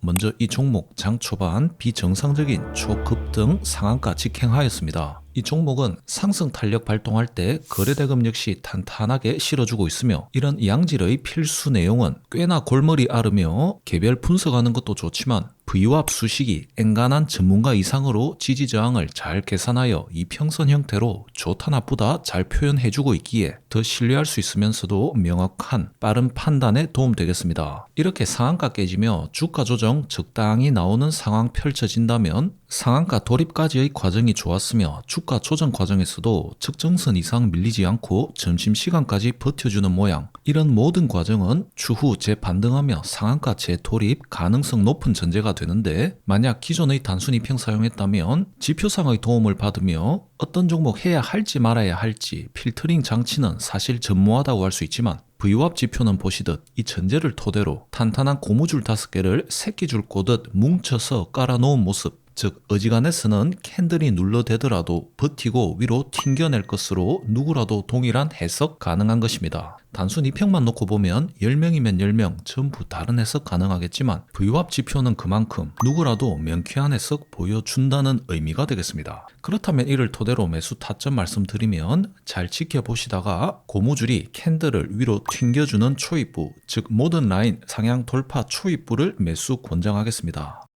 먼저 이 종목 장 초반 비정상적인 초급 등 상한가 직행하였습니다. 이 종목은 상승 탄력 발동할 때 거래 대금 역시 탄탄하게 실어주고 있으며 이런 양질의 필수 내용은 꽤나 골머리 앓으며 개별 분석하는 것도 좋지만 VWAP 수식이 엔간한 전문가 이상으로 지지 저항을 잘 계산하여 이 평선 형태로 좋다 나쁘다 잘 표현해주고 있기에 더 신뢰할 수 있으면서도 명확한 빠른 판단에 도움되겠습니다. 이렇게 상한가 깨지며 주가 조정 적당히 나오는 상황 펼쳐진다면 상한가 돌입까지의 과정이 좋았으며 주가 조정 과정에서도 측정선 이상 밀리지 않고 점심시간까지 버텨주는 모양 이런 모든 과정은 추후 재반등하며 상한가 재돌입 가능성 높은 전제가 되는데 만약 기존의 단순 이평 사용했다면 지표상의 도움을 받으며 어떤 종목 해야 할지 말아야 할지 필터링 장치는 사실 전무하다고 할 수 있지만 VWAP 지표는 보시듯 이 전제를 토대로 탄탄한 고무줄 다섯 개를 새끼줄 꼬듯 뭉쳐서 깔아놓은 모습 즉 어지간해서는 캔들이 눌러대더라도 버티고 위로 튕겨낼 것으로 누구라도 동일한 해석 가능한 것입니다. 단순 이평만 놓고 보면 10명이면 10명 전부 다른 해석 가능하겠지만 VWAP 지표는 그만큼 누구라도 명쾌한 해석 보여준다는 의미가 되겠습니다. 그렇다면 이를 토대로 매수 타점 말씀드리면 잘 지켜보시다가 고무줄이 캔들을 위로 튕겨주는 초입부 즉 모든 라인 상향 돌파 초입부를 매수 권장하겠습니다.